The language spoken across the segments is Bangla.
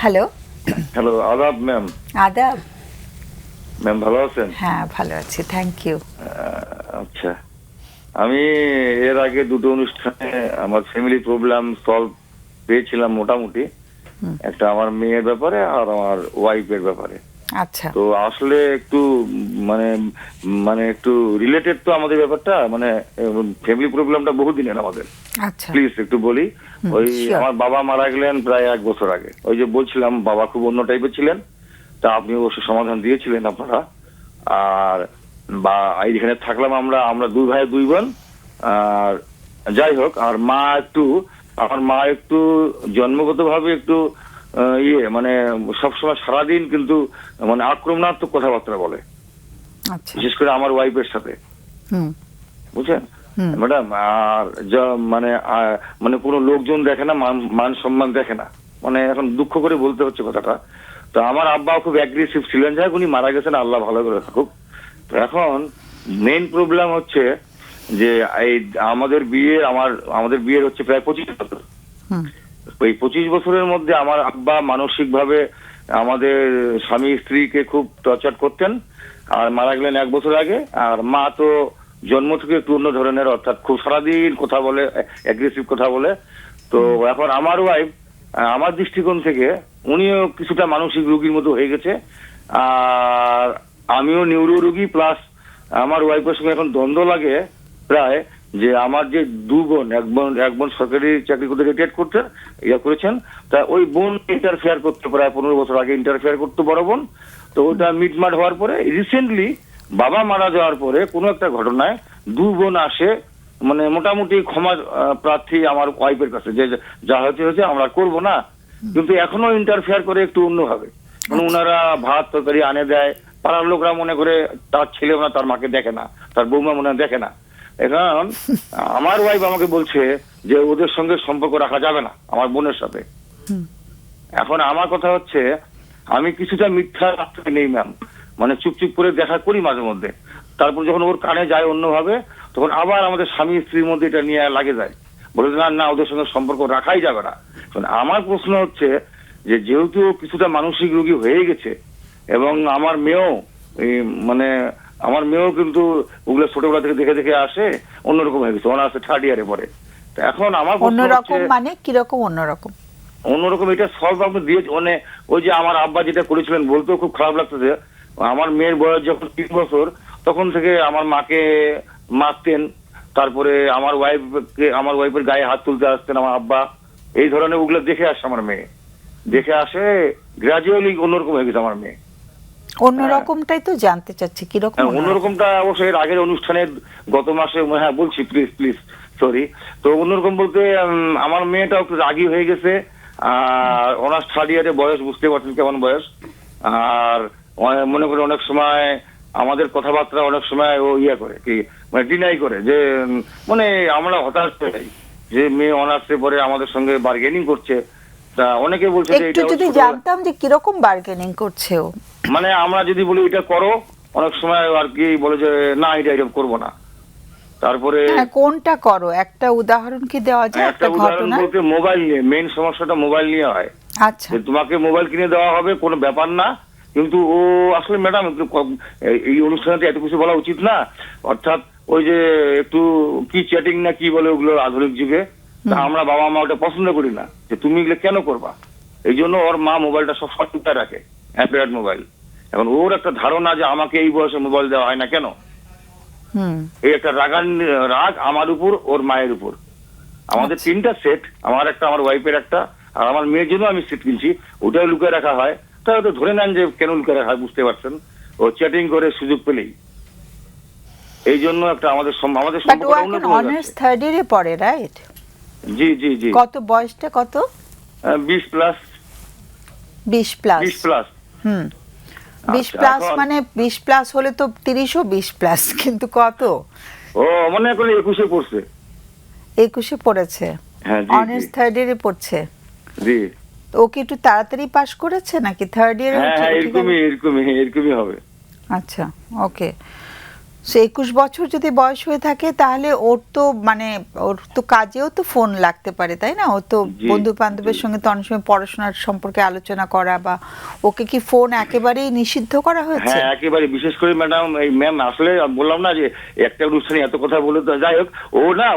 হ্যালো হ্যালো আদাব ম্যাম আদাব ম্যাম ভালো আছেন? হ্যাঁ ভালো আছি থ্যাংক ইউ আচ্ছা। আমি এর আগে দুটো অনুষ্ঠানে আমার ফ্যামিলি প্রবলেম সলভ পেয়েছিলাম মোটামুটি। একটা আমার মেয়ের ব্যাপারে আর আমার ওয়াইফের ব্যাপারে। আচ্ছা। তো আসলে একটু মানে মানে একটু রিলেটেড তো আমাদের ব্যাপারটা মানে ফ্যামিলি প্রবলেমটা বহুদিনের আমাদের। প্লিজ একটু বলি ওই আমার বাবা মারা গেলেন প্রায় এক বছর আগে। ওই যে বলছিলাম বাবা খুব অন্য টাইপের ছিলেন তা আপনি অবশ্য সমাধান দিয়েছিলেন আপনারা। আর বা এইখানে থাকলাম আমরা আমরা দুই ভাই দুই বোন। আর যাই হোক আর মা একটু আমার মা একটু জন্মগতভাবে একটু ইয়ে মানে সবসময় সারাদিন কিন্তু মানে আক্রমণাত্মক কথাবার্তা বলে। আচ্ছা। বিশেষ করে আমার ওয়াইফের সাথে। বুঝছেন। ম্যাডাম আর যা মানে মানে কোনো লোকজন দেখে না মান মান সম্মান দেখে না। মানে এখন দুঃখ করে বলতে হচ্ছে কথাটা। তো আমার আব্বা খুব অ্যাগ্রেসিভ ছিলেন। যাই উনি মারা গেছেন। আল্লাহ ভালো করে থাকুক। তো এখন মেইন প্রবলেম হচ্ছে যে এই আমাদের বিয়ে আমার আমাদের বিয়ের হচ্ছে প্রায় পঁচিশ বছর। এই পঁচিশ বছরের মধ্যে আমার আব্বা মানসিক ভাবে আমাদের স্বামী স্ত্রীকে খুব টর্চার করতেন। আর মারা গেলেন এক বছর আগে। আর মা তো জন্ম থেকে একটু অন্য ধরনের, অর্থাৎ খুব সারাদিন কথা বলে অ্যাগ্রেসিভ কথা বলে। তো এখন আমার ওয়াইফ আমার দৃষ্টিকোণ থেকে উনিও কিছুটা মানসিক রোগীর মতো হয়ে গেছে। আর আমিও নিউরো রোগী প্লাস আমার ওয়াইফের সঙ্গে এখন দ্বন্দ্ব লাগে প্রায় যে আমার যে দু বোন, এক বোন এক বোন সরকারি চাকরি করতে রিটায়ার করতে, ইয়া করেছেন। তা ওই বোন ইন্টারফেয়ার করতে প্রায় পনেরো বছর আগে ইন্টারফেয়ার করতে বড় বোন। তো ওটা মিটমাট হওয়ার পরে রিসেন্টলি বাবা মারা যাওয়ার পরে কোনো একটা ঘটনায় দু বোন আসে মানে মোটামুটি ক্ষমা প্রার্থী আমার ওয়াইফের কাছে যে যা হয়েছে হয়েছে আমরা করব না। কিন্তু এখনও ইন্টারফেয়ার করে একটু অন্যভাবে মানে ওনারা ভাত তরকারি আনে দেয়। পাড়ার লোকরা মনে করে তার ছেলে না তার মাকে দেখে না তার বৌমা মনে দেখে না। এখন আমার ওয়াইফ আমাকে বলছে যে ওদের সঙ্গে সম্পর্ক রাখা যাবে না আমার বোনের সাথে। এখন আমার কথা হচ্ছে আমি কিছুটা মিথ্যা রাস্তায় নেই ম্যাম মানে চুপ চুপ করে দেখা করি মাঝে মধ্যে। তারপর যখন ওর কানে যায় অন্যভাবে তখন আবার আমাদের স্বামী স্ত্রীর মধ্যে এটা নিয়ে লাগে যায়। বলে না না ওদের সঙ্গে সম্পর্ক রাখাই যাবে না। আমার প্রশ্ন হচ্ছে যে যেহেতু কিছুটা মানসিক রোগী হয়ে গেছে এবং আমার মেয়েও মানে আমার মেয়েও কিন্তু ওগুলো ছোটবেলা থেকে দেখে দেখে আসে অন্যরকম হয়ে গেছে অনার্সে থার্ড ইয়ারে পরে এখন আমার অন্যরকম মানে কীরকম অন্যরকম? অন্যরকম এটা সলভ আপনি দিয়ে মানে ওই যে আমার আব্বা যেটা করেছিলেন বলতেও খুব খারাপ লাগতেছে। আমার মেয়ের বয়স যখন তিন বছর তখন থেকে আমার মাকে মারতেন তারপরে আমার ওয়াইফকে আমার ওয়াইফের গায়ে হাত তুলতে আসতেন আমার আব্বা। এই ধরনের ওগুলো দেখে আসে আমার মেয়ে। দেখে আসে গ্রাজুয়ালি অন্যরকম হয়ে গেছে আমার মেয়ে। অন্যরকমটাই তো জানতে চাচ্ছি কীরকম হ্যাঁ, অন্যরকমটা অবশ্যই এর আগের অনুষ্ঠানে গত মাসে হ্যাঁ বলছি প্লিজ প্লিজ সরি তো অন্যরকম বলতে আমার মেয়েটাও একটু রাগী হয়ে গেছে। আর অনার্স থার্ড ইয়ারে বয়স বুঝতে পারছেন কেমন বয়স। আর মনে করে অনেক সময় আমাদের কথাবার্তা অনেক সময় ও ইয়ে করে কি মানে ডিনাই করে যে মানে আমরা হতাশ হয়ে যাই যে মেয়ে অনার্সে পরে আমাদের সঙ্গে বার্গেনিং করছে। তা অনেকে বলছে যে একটু যদি জানতাম যে কীরকম বার্গেনিং করছে ও। মানে আমরা যদি বলি এটা করো অনেক সময় আর কি বলে যে না এটা এটা করব না। তারপরে হ্যাঁ কোনটা করো? একটা উদাহরণ কি দেওয়া যায়? একটা একটা উদাহরণ বলতে মোবাইল নিয়ে মেইন সমস্যাটা মোবাইল নিয়ে হয়। আচ্ছা। তোমাকে মোবাইল কিনে দেওয়া হবে কোনো ব্যাপার না। কিন্তু ও আসলে ম্যাডাম এই অনুষ্ঠানে এত কিছু বলা উচিত না। অর্থাৎ ওই যে একটু কি চ্যাটিং না কি বলে ওগুলো আধুনিক যুগে তা আমরা বাবা মা ওটা পছন্দ করি না যে তুমি এগুলো কেন করবা? এই জন্য ওর মা মোবাইলটা সব সঠিকটা রাখে অ্যান্ড্রয়েড মোবাইল। এখন ওর একটা ধারণা যে আমাকে এই বয়সে মোবাইল দেওয়া হয় না কেন? এই একটা রাগান রাগ আমার উপর ওর মায়ের উপর। আমাদের আচ্ছা। তিনটা সেট আমার একটা আমার ওয়াইফের একটা আর আমার মেয়ের জন্য আমি সেট কিনছি ওটাও লুকিয়ে রাখা হয়। তো ধরে নেন যে কেন হয় বুঝতে পারছেন। ও চ্যাটিং করে সুযোগ পেলেই। এই জন্য একটা আমাদের আমাদের অনার্স থার্ড ইয়ারে পড়ে রাইট জি জি জি। কত বয়সটা কত? বিশ প্লাস বিশ প্লাস বিশ প্লাস হুম। বিশ আচ্ছা, প্লাস মানে বিশ প্লাস হলে তো প্লাস কিন্তু কত? ও মনে করে একুশে পড়ছে। একুশে পড়েছে। হ্যাঁ জি অনার্স থার্ড ইয়ারে পড়ছে। জি। তো ও কি একটু তাড়াতাড়ি পাশ করেছে নাকি থার্ড ইয়ারে হ্যাঁ হ্যাঁ এরকমই এরকমই এরকমই হবে। আচ্ছা ওকে সে একুশ বছর যদি বয়স হয়ে থাকে তাহলে ওর তো মানে ওর তো কাজেও তো ফোন লাগতে পারে তাই না? ও তো বন্ধু বান্ধবের সঙ্গে তো অনেক সময় পড়াশোনার সম্পর্কে আলোচনা করা বা ওকে কি ফোন একেবারেই নিষিদ্ধ করা হয়েছে? হ্যাঁ একেবারে বিশেষ করে ম্যাডাম এই ম্যাম আসলে বললাম না যে একটা অনুষ্ঠানে এত কথা বলে তো যাই হোক ও না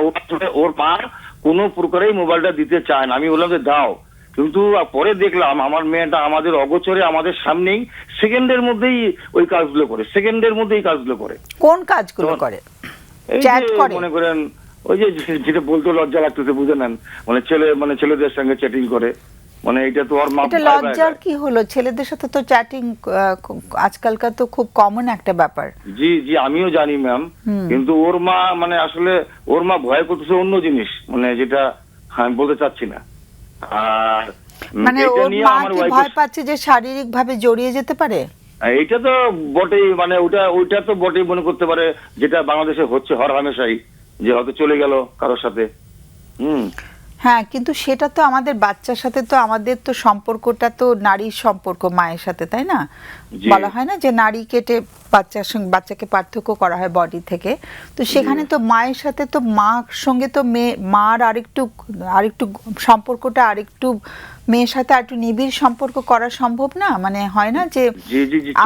ওর মা কোনো প্রকারেই মোবাইলটা দিতে চায় না। আমি বললাম যে দাও কিন্তু পরে দেখলাম আমার মেয়েটা আমাদের অগোচরে আমাদের সামনেই সেকেন্ডের মধ্যেই ওই কাজগুলো করে সেকেন্ডের মধ্যেই কাজগুলো করে। কোন কাজগুলো করে? চ্যাট করে? মনে করেন ওই যে যেটা বলতে লজ্জা লাগতেছে বুঝে নেন? মানে ছেলে মানে ছেলেদের সঙ্গে চ্যাটিং করে। মানে এটা তো ওর মা এটা লজ্জার কি হলো? ছেলেদের সাথে তো চ্যাটিং আজকালকার তো খুব কমন একটা ব্যাপার। জি জি আমিও জানি ম্যাম কিন্তু ওর মা মানে আসলে ওর মা ভয় করতেছে অন্য জিনিস। মানে যেটা আমি বলতে চাচ্ছি না। আর মানে ওর মা আমার কি ভয় পাচ্ছে যে শারীরিক ভাবে জড়িয়ে যেতে পারে? এটা তো বটেই মানে ওটা ওইটা তো বটেই মনে করতে পারে যেটা বাংলাদেশে হচ্ছে হর হামেশাই যে হয়তো চলে গেল কারোর সাথে। হুম। হ্যাঁ কিন্তু সেটা তো আমাদের বাচ্চার সাথে তো আমাদের তো সম্পর্কটা তো নারীর সম্পর্ক মায়ের সাথে তাই না? বলা হয় না যে নারী কেটে বাচ্চার সঙ্গে বাচ্চাকে পার্থক্য করা হয় বডি থেকে। তো সেখানে তো মায়ের সাথে তো মার সঙ্গে তো মেয়ে মার আরেকটু আরেকটু সম্পর্কটা আরেকটু মেয়ের সাথে আরেকটু নিবিড় সম্পর্ক করা সম্ভব না? মানে হয় না যে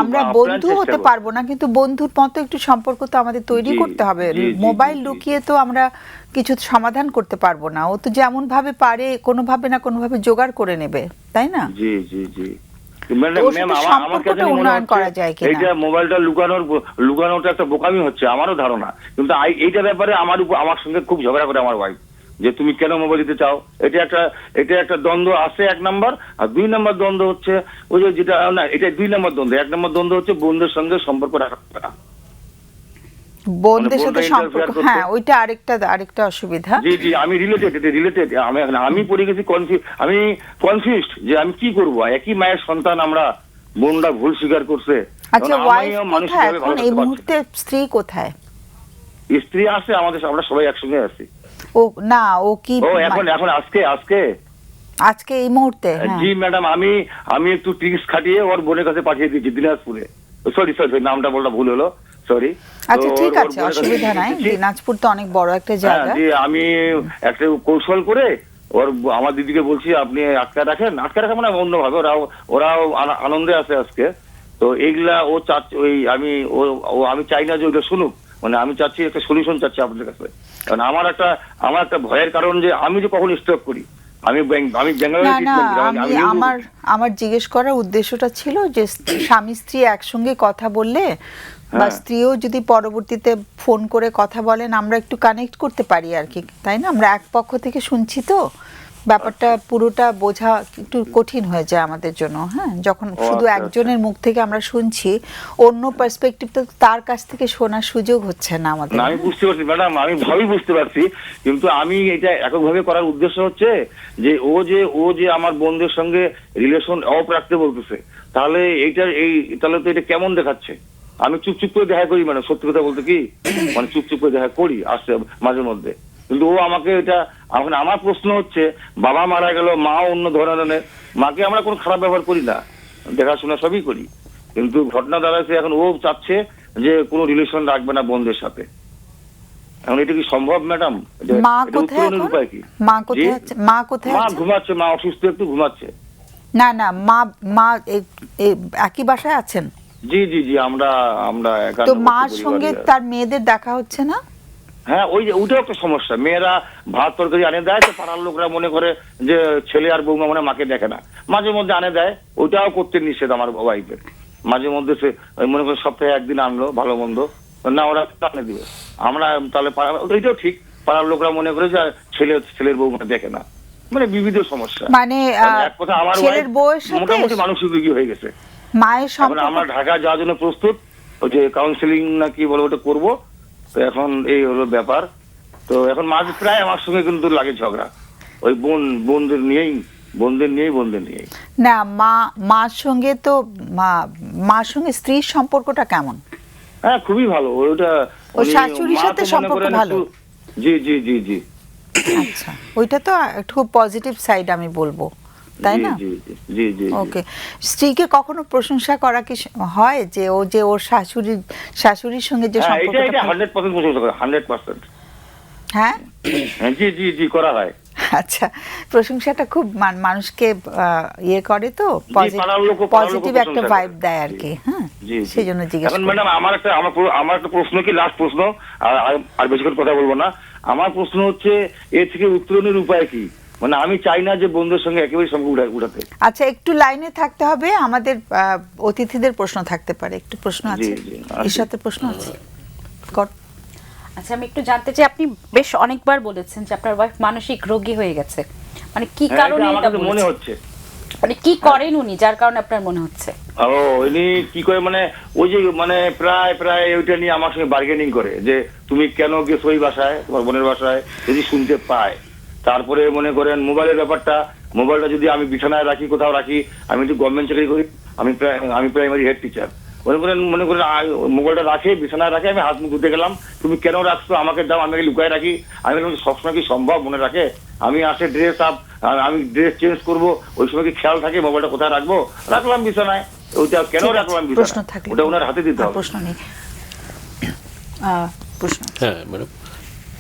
আমরা বন্ধু হতে পারব না কিন্তু বন্ধুর মতো একটু সম্পর্ক তো আমাদের তৈরি করতে হবে। মোবাইল লুকিয়ে তো আমরা কিছু সমাধান করতে পারব না। ও তো যেমন ভাবে পারে কোনোভাবে না কোনোভাবে জোগাড় করে নেবে তাই না? জি জি জি। মানে মোবাইলটা লুকানোর লুকানোটা একটা বোকামি হচ্ছে আমারও ধারণা। কিন্তু এইটা ব্যাপারে আমার উপর আমার সঙ্গে খুব ঝগড়া করে আমার ওয়াইফ যে তুমি কেন মোবাইল দিতে চাও? এটা একটা এটা একটা দ্বন্দ্ব আছে এক নাম্বার আর দুই নাম্বার দ্বন্দ্ব হচ্ছে ওই যে যেটা না এটা দুই নাম্বার দ্বন্দ্ব। এক নাম্বার দ্বন্দ্ব হচ্ছে বন্ধুদের সঙ্গে সম্পর্ক রাখা। না। বোনদের মানে সাথে সম্পর্ক হ্যাঁ ওইটা আরেকটা আরেকটা অসুবিধা। জি জি আমি রিলেটেড এটা রিলেটেড আমি আমি পড়ে গেছি কনফিউজ আমি কনফিউজড যে আমি কি করব? একই মায়ের সন্তান আমরা বোনরা ভুল স্বীকার করছে। আচ্ছা ওয়াইফ কোথায় এখন? এই মুহূর্তে স্ত্রী কোথায়? স্ত্রী আছে আমাদের আমরা সবাই একসঙ্গে আছি। ও না ও কি ও এখন এখন আজকে আজকে। আজকে এই মুহূর্তে হ্যাঁ। জি ম্যাডাম আমি আমি একটু ট্রিক্স খাটিয়ে ওর বোনের কাছে পাঠিয়ে দিয়েছি দিনাজপুরে। সরি সরি নামটা বলটা ভুল হলো সরি আচ্ছা ঠিক আছে অসুবিধা নাই। দিনাজপুর তো অনেক বড় একটা হ্যাঁ জায়গা। যে আমি একটা কৌশল করে ওর আমার দিদিকে বলছি আপনি আটকা রাখেন। আটকা রাখা মানে অন্যভাবে ওরাও ওরাও আনা- আনন্দে আছে আজকে। তো এইগুলা ও চাচ্ছে ওই আমি ও ও আমি চাই না যে ওইটা শুনুক। মানে আমি চাচ্ছি একটা সলিউশন চাচ্ছি আপনাদের কাছে। কারণ আমার একটা আমার একটা ভয়ের কারণ যে আমি যে কখন স্টপ করি আমি আমি আমি আমার আমার জিজ্ঞেস করার উদ্দেশ্যটা ছিল যে স্বামী স্ত্রী একসঙ্গে কথা বললে বা হ্যাঁ। স্ত্রীও যদি পরবর্তীতে ফোন করে কথা বলেন আমরা একটু কানেক্ট করতে পারি আর কি তাই না? আমরা এক পক্ষ থেকে শুনছি তো। ব্যাপারটা পুরোটা বোঝা একটু কঠিন হয়ে যায় আমাদের জন্য হ্যাঁ? যখন শুধু আচ্ছা, একজনের মুখ থেকে আমরা শুনছি অন্য পার্সপেক্টিভ তো তার কাছ থেকে শোনার সুযোগ হচ্ছে না আমাদের। আমি বুঝতে পারছি ম্যাডাম আমি ভাবেই বুঝতে পারছি কিন্তু আমি এটা এককভাবে করার উদ্দেশ্য হচ্ছে যে ও যে ও যে আমার বন্ধুদের সঙ্গে রিলেশন অফ রাখতে বলতেছে তাহলে এইটা এই তাহলে তো এটা কেমন দেখাচ্ছে? আমি চুপ চুপ করে দেখা করি মানে সত্যি কথা বলতে কি? মানে চুপ চুপ করে দেখা করি আসছে মাঝে মধ্যে কিন্তু ও আমাকে এটা এখন আমার প্রশ্ন হচ্ছে বাবা মারা গেল মা অন্য ধরনের মাকে আমরা কোনো খারাপ ব্যবহার করি না। দেখাশোনা সবই করি। কিন্তু ঘটনা দাঁড়াচ্ছে এখন ও চাচ্ছে যে কোনো রিলেশন রাখবে না বোনদের সাথে। এখন এটা কি সম্ভব ম্যাডাম মা কোথায় উত্তরণের উপায় কি? মা কোথায় মা কোথায় মা ঘুমাচ্ছে মা অসুস্থ একটু ঘুমাচ্ছে। না না মা মা একই বাসায় আছেন? জি জি জি আমরা আমরা তো মার সঙ্গে তার মেয়েদের দেখা হচ্ছে না? হ্যাঁ ওই যে ওইটাও একটা সমস্যা। মেয়েরা ভাত তরকারি আনে দেয় তো পাড়ার লোকরা মনে করে যে ছেলে আর বৌমা মানে মাকে দেখে না। মাঝে মধ্যে আনে দেয় ওইটাও করতে নিষেধ আমার ওয়াইফের মাঝে মধ্যে সে ওই মনে করে সপ্তাহে একদিন আনলো ভালো মন্দ। না ওরা আনে দিবে। আমরা তাহলে পাড়া- ওইটাও ঠিক। পাড়ার লোকরা মনে করে যে ছেলে ছেলের বৌমা দেখে না। মানে বিবিধ সমস্যা। মানে মানে এক কথা আমার মোটামুটি মানসিক রোগী হয়ে গেছে। মায়ের আমরা ঢাকা যাওয়ার জন্য প্রস্তুত। ওই যে কাউন্সিলিং না কি বলে ওটা করব। তো এখন এই হলো ব্যাপার। তো এখন মাঝ প্রায় আমার সঙ্গে কিন্তু লাগে ঝগড়া। ওই বোন বোনদের নিয়েই বোনদের নিয়েই বোনদের নিয়েই। না মা মার সঙ্গে তো মা মার সঙ্গে স্ত্রীর সম্পর্কটা কেমন? হ্যাঁ খুবই ভালো। ওটা উনি- শাশুড়ির সাথে সম্পর্ক ভালো? জি জি জি জি। আচ্ছা। ওইটা তো একটু পজিটিভ সাইড আমি বলব। তাই না? জি জি জি জি জি। ওকে। স্ত্রীকে কখনো প্রশংসা করা কি হয় যে ও যে ওর শাশুড়ির শাশুড়ির সঙ্গে যে হ্যাঁ এটা এটা সম্পর্কটা হান্ড্রেড পার্সেন্ট প্রশংসা করে হান্ড্রেড পার্সেন্ট হ্যাঁ? জি জি জি করা হয়। আচ্ছা প্রশংসাটা খুব মানুষকে ইয়ে করে তো পজিটিভ একটা ভাইব দেয় আর কি হ্যাঁ। সেই জন্য জিজ্ঞেস ম্যাডাম আমার একটা আমার আমার একটা প্রশ্ন কি? লাস্ট প্রশ্ন। আর আর- আর বেশি করে কথা বলব না। আমার প্রশ্ন হচ্ছে এ থেকে উত্তরণের উপায় কি? মানে আমি চাই না যে বন্ধুর সঙ্গে একেবারে সঙ্গে উঠা- উঠাতে আচ্ছা একটু লাইনে থাকতে হবে আমাদের আহ, অতিথিদের প্রশ্ন থাকতে পারে একটু প্রশ্ন আছে? আছে। ঈশাতের প্রশ্ন আছে? আচ্ছা আমি একটু জানতে চাই আপনি বেশ অনেকবার বলেছেন যে আপনার ওয়াইফ মানসিক রোগী হয়ে গেছে। মানে কি হ্যাঁ, কারণে এটা আমার কাছে মনে হচ্ছে। মানে কি করেন উনি যার কারণে আপনার মনে হচ্ছে? ও উনি কি করে মানে ওই যে মানে প্রায় প্রায় ওইটা নিয়ে আমার সঙ্গে বার্গেনিং করে যে তুমি কেন গেছো ওই বাসায় তোমার বোনের বাসায় যদি শুনতে পায়? তারপরে মনে করেন মোবাইলের ব্যাপারটা মোবাইলটা যদি আমি বিছানায় রাখি কোথাও রাখি আমি একটু গভর্নমেন্ট চাকরি করি আমি প্রায় আমি প্রাইমারি হেড টিচার মনে করেন মনে করেন মোবাইলটা রাখে বিছানায় রাখে আমি হাত মুখ ধুতে গেলাম তুমি কেন রাখছো? আমাকে দাও আমি লুকায় রাখি। আমি বললাম, সবসময় কি সম্ভব মনে রাখে? আমি আসে ড্রেস আপ আমি ড্রেস চেঞ্জ করব ওই সময় কি খেয়াল থাকে মোবাইলটা কোথায় রাখব? রাখলাম বিছানায়। ওইটা কেন রাখলাম প্রশ্ন বিছানায় ওটা ওনার হাতে দিতে হবে। প্রশ্ন নেই। প্রশ্ন হ্যাঁ ম্যাডাম।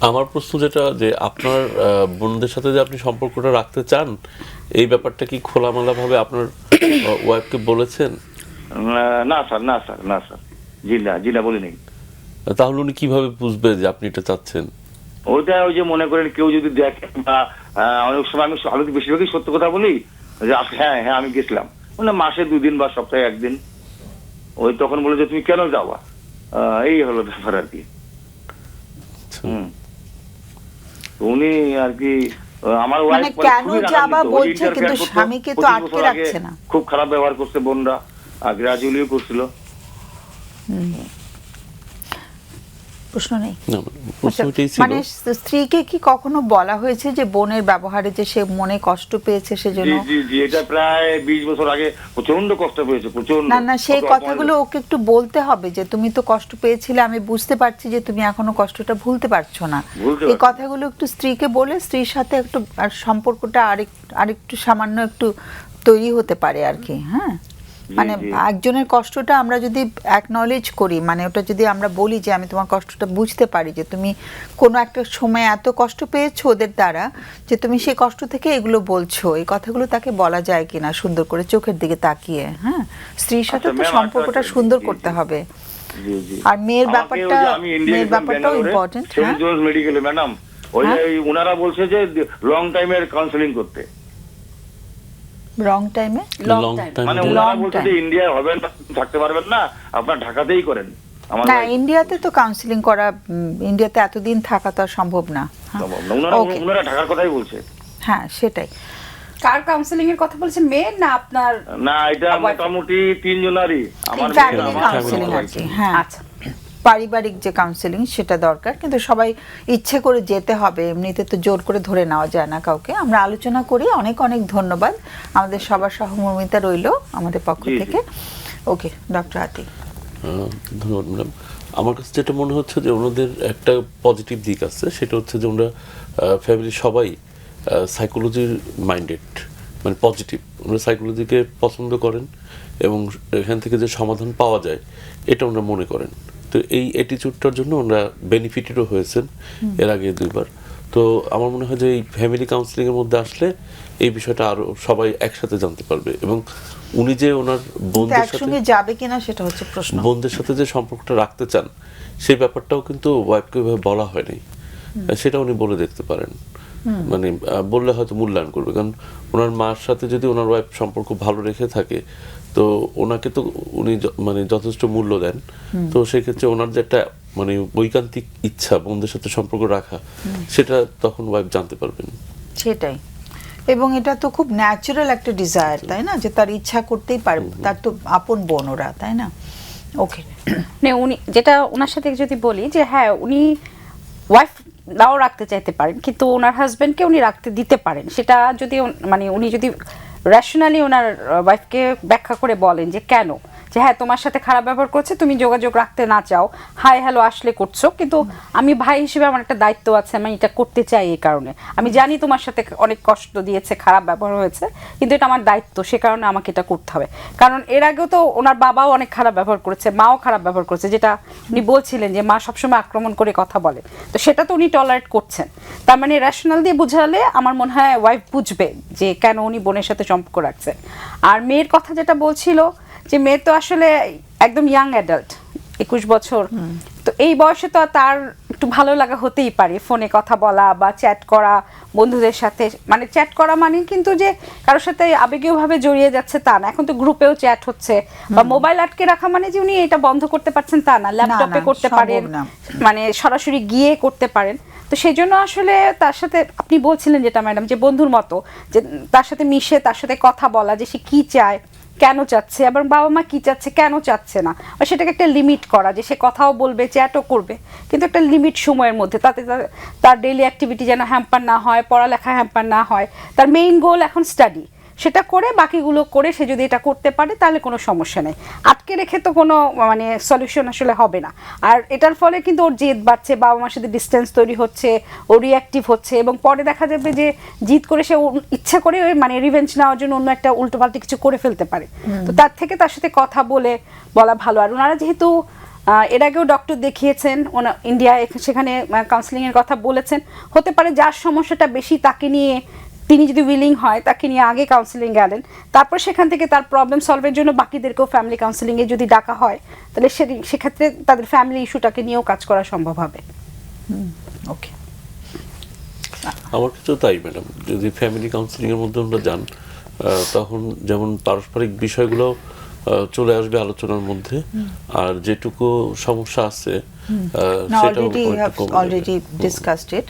আমার প্রশ্ন যেটা যে আপনার বোনদের সাথে যে আপনি সম্পর্কটা রাখতে চান এই ব্যাপারটা কি খোলামেলা ভাবে আপনার ওয়াইফকে বলেছেন? না স্যার না স্যার না স্যার। জি না জি না বলিনি। তাহলে উনি কীভাবে বুঝবে যে আপনি এটা চাচ্ছেন? ওইটা ওই যে মনে করেন কেউ যদি দেখে বা অনেক সময় আমি আমি বেশিরভাগই সত্য কথা বলি যে হ্যাঁ হ্যাঁ আমি গেছিলাম। মানে মাসে দুদিন বা সপ্তাহে একদিন। ওই তখন বলে যে তুমি কেন যাওয়া? এই হলো ব্যাপার আর কি। আচ্ছা। হুম। উনি আর কি আমার মানে মানে কেন যাবা বলছে, কিন্তু স্বামীকে তো আটকে রাখছে না। খুব খারাপ ব্যবহার করছে বোনরা আর গ্রাজুয়ালিও করছিল। প্রশ্ন নেই। আচ্ছা, মানে স্ত্রীকে কি কখনো বলা হয়েছে যে বোনের ব্যবহারে যে সে মনে কষ্ট পেয়েছে সেজন্য? জি জি জি এটা প্রায় বিশ বছর আগে প্রচণ্ড কষ্ট পেয়েছে প্রচণ্ড না না সেই কথাগুলো ওকে একটু বলতে হবে যে তুমি তো কষ্ট পেয়েছিলে আমি বুঝতে পারছি যে তুমি এখনও কষ্টটা ভুলতে পারছ না। এই কথাগুলো একটু স্ত্রীকে বলে স্ত্রীর সাথে একটু আর সম্পর্কটা আরেক আরেকটু সামান্য একটু তৈরি হতে পারে আর কি হ্যাঁ? মানে একজনের কষ্টটা আমরা যদি অ্যাকনলেজ করি মানে ওটা যদি আমরা বলি যে আমি তোমার কষ্টটা বুঝতে পারি যে তুমি কোনো একটা সময় এত কষ্ট পেয়েছ ওদের দ্বারা যে তুমি সেই কষ্ট থেকে এগুলো বলছো এই কথাগুলো তাকে বলা যায় কিনা সুন্দর করে চোখের দিকে তাকিয়ে হ্যাঁ? স্ত্রীর সাথে আচ্ছা, তো সম্পর্কটা সুন্দর করতে হবে। আর মেয়ের ব্যাপারটা মেয়ের ব্যাপারটাও ইম্পর্টেন্ট হ্যাঁ? জোন্স মেডিকেলে ম্যাডাম ওই যে হ্যাঁ? বলছে যে লং টাইমের কাউন্সিলিং করতে। রং টাইমে লং টাইম মানে উনারা বলছে যে ইন্ডিয়ায় হবেন না, থাকতে পারবেন না আপনার ঢাকাতেই করেন। না ইন্ডিয়াতে তো কাউন্সিলিং করা ইন্ডিয়াতে এতদিন থাকা তো আর সম্ভব না। হ্যাঁ। সম্ভব না। উনারা Okay. উনারা ঢাকার কথাই বলছে। হ্যাঁ সেটাই। কার কাউন্সিলিং এর কথা বলছেন মেয়ের না আপনার? না এটা মোটামুটি তিনজনারই। আমার মেয়ে, কাউন্সিলিং wife। হ্যাঁ। আচ্ছা। পারিবারিক যে কাউন্সিলিং সেটা দরকার কিন্তু সবাই ইচ্ছে করে যেতে হবে এমনিতে তো জোর করে ধরে নেওয়া যায় না কাউকে। আমরা আলোচনা করি অনেক অনেক ধন্যবাদ। আমাদের সবার সহমর্মিতা রইল আমাদের পক্ষ। থেকে। ওকে ডক্টর আতি ধন্যবাদ ম্যাডাম আমার কাছে যেটা মনে হচ্ছে যে ওনাদের একটা পজিটিভ দিক আছে সেটা হচ্ছে যে ওনারা ফ্যামিলি সবাই সাইকোলজির মাইন্ডেড মানে পজিটিভ ওনারা সাইকোলজিকে পছন্দ করেন এবং এখান থেকে যে সমাধান পাওয়া যায় এটা ওনারা মনে করেন। তো এই অ্যাটিচিউডটার জন্য ওনারা বেনিফিটেডও হয়েছেন এর আগে দুইবার। তো আমার মনে হয় যে এই ফ্যামিলি কাউন্সিলিংয়ের মধ্যে আসলে এই বিষয়টা আরও সবাই একসাথে জানতে পারবে এবং উনি যে ওনার বোনদের সাথে যাবে কিনা সেটা হচ্ছে প্রশ্ন। বোনদের সাথে যে সম্পর্কটা রাখতে চান সেই ব্যাপারটাও কিন্তু ওয়াইফকে বলা হয়নি। সেটা উনি বলে দেখতে পারেন। মানে বললে হয়তো মূল্যায়ন করবে। কারণ ওনার মার সাথে যদি ওনার ওয়াইফ সম্পর্ক ভালো রেখে থাকে তো ওনাকে তো উনি মানে যথেষ্ট মূল্য দেন। তো সেক্ষেত্রে ওনার যে একটা মানে বৈকান্তিক ইচ্ছা বোনদের সাথে সম্পর্ক রাখা সেটা তখন ওয়াইফ জানতে পারবেন। সেটাই। এবং এটা তো খুব ন্যাচারাল একটা ডিজায়ার তাই না? যে তার ইচ্ছা করতেই পারে তার তো আপন বোন ওরা তাই না? ওকে মানে উনি যেটা ওনার সাথে যদি বলি যে হ্যাঁ উনি ওয়াইফ নাও রাখতে চাইতে পারেন কিন্তু ওনার হাজবেন্ডকে উনি রাখতে দিতে পারেন। সেটা যদি মানে উনি যদি রেশনালি ওনার ওয়াইফকে ব্যাখ্যা করে বলেন যে কেন? যে হ্যাঁ তোমার সাথে খারাপ ব্যবহার করছে, তুমি যোগাযোগ রাখতে না চাও। হাই হ্যালো আসলে করছ। কিন্তু আমি ভাই হিসেবে আমার একটা দায়িত্ব আছে, আমি এটা করতে চাই এই কারণে। আমি জানি তোমার সাথে অনেক কষ্ট দিয়েছে, খারাপ ব্যবহার হয়েছে, কিন্তু এটা আমার দায়িত্ব, সে কারণে আমাকে এটা করতে হবে। কারণ এর আগেও তো ওনার বাবাও অনেক খারাপ ব্যবহার করেছে, মাও খারাপ ব্যবহার করেছে, যেটা উনি বলছিলেন যে মা সবসময় আক্রমণ করে কথা বলে। তো সেটা তো উনি টলারেট করছেন। তার মানে রেশনাল দিয়ে বুঝালে আমার মনে হয় ওয়াইফ বুঝবে যে কেন উনি বোনের সাথে সম্পর্ক রাখছে। আর মেয়ের কথা যেটা বলছিল যে মেয়ে তো আসলে একদম ইয়াং অ্যাডাল্ট একুশ বছর। তো এই বয়সে তো তার একটু ভালো লাগা হতেই পারে ফোনে কথা বলা বা চ্যাট করা বন্ধুদের সাথে। মানে চ্যাট করা মানে কিন্তু যে কারোর সাথে আবেগীয়ভাবে জড়িয়ে যাচ্ছে তা না। এখন তো গ্রুপেও চ্যাট হচ্ছে বা মোবাইল আটকে রাখা মানে যে উনি এটা বন্ধ করতে পারছেন তা না ল্যাপটপে করতে পারেন মানে সরাসরি গিয়ে করতে পারেন। তো সেই জন্য আসলে তার সাথে আপনি বলছিলেন যেটা ম্যাডাম যে বন্ধুর মতো যে তার সাথে মিশে তার সাথে কথা বলা যে সে কি চায়। কেন চাচ্ছে? এবং বাবা মা কি চাচ্ছে? কেন চাচ্ছে না? বা সেটাকে একটা লিমিট করা যে সে কথাও বলবে চ্যাটও করবে। কিন্তু একটা লিমিট সময়ের মধ্যে। তাতে তার- ডেইলি অ্যাক্টিভিটি যেন হ্যাম্পার না হয়, পড়ালেখা হ্যাম্পার না হয়। তার মেইন গোল এখন স্টাডি সেটা করে বাকিগুলো করে সে যদি এটা করতে পারে তাহলে কোনো সমস্যা নেই। আটকে রেখে তো কোনো মানে সলিউশন আসলে হবে না। আর এটার ফলে কিন্তু ওর জেদ বাড়ছে বাবা মার সাথে ডিস্টেন্স তৈরি হচ্ছে ও রিয়াক্টিভ হচ্ছে এবং পরে দেখা যাবে যে জিদ করে সে ইচ্ছা করে ওই মানে রিভেঞ্জ নেওয়ার জন্য অন্য একটা উল্টোপাল্টা কিছু করে ফেলতে পারে। তো তার থেকে তার সাথে কথা বলে বলা ভালো। আর ওনারা যেহেতু এর আগেও ডক্টর দেখিয়েছেন ওনা ইন্ডিয়ায় সেখানে কাউন্সিলিং এর কথা বলেছেন হতে পারে যার সমস্যাটা বেশি তাকে নিয়ে তিনি যদি উইলিং হয় তাকে নিয়ে আগে কাউন্সিলিং গেলেন। তারপর সেখান থেকে তার প্রবলেম সলভের জন্য বাকিদেরকেও ফ্যামিলি কাউন্সিলিংয়ে যদি ডাকা হয় তাহলে সে সেক্ষেত্রে তাদের ফ্যামিলি ইস্যুটাকে নিয়েও কাজ করা সম্ভব হবে। ওকে আমার কাছেও তাই ম্যাডাম যদি ফ্যামিলি কাউন্সিলিং এর মধ্যে আমরা যান আহ, তখন যেমন পারস্পরিক বিষয়গুলো চলে আসবে আলোচনার মধ্যে। আর যেটুকু সমস্যা আছে সেটা। অলরেডি ডিসকাসড ইট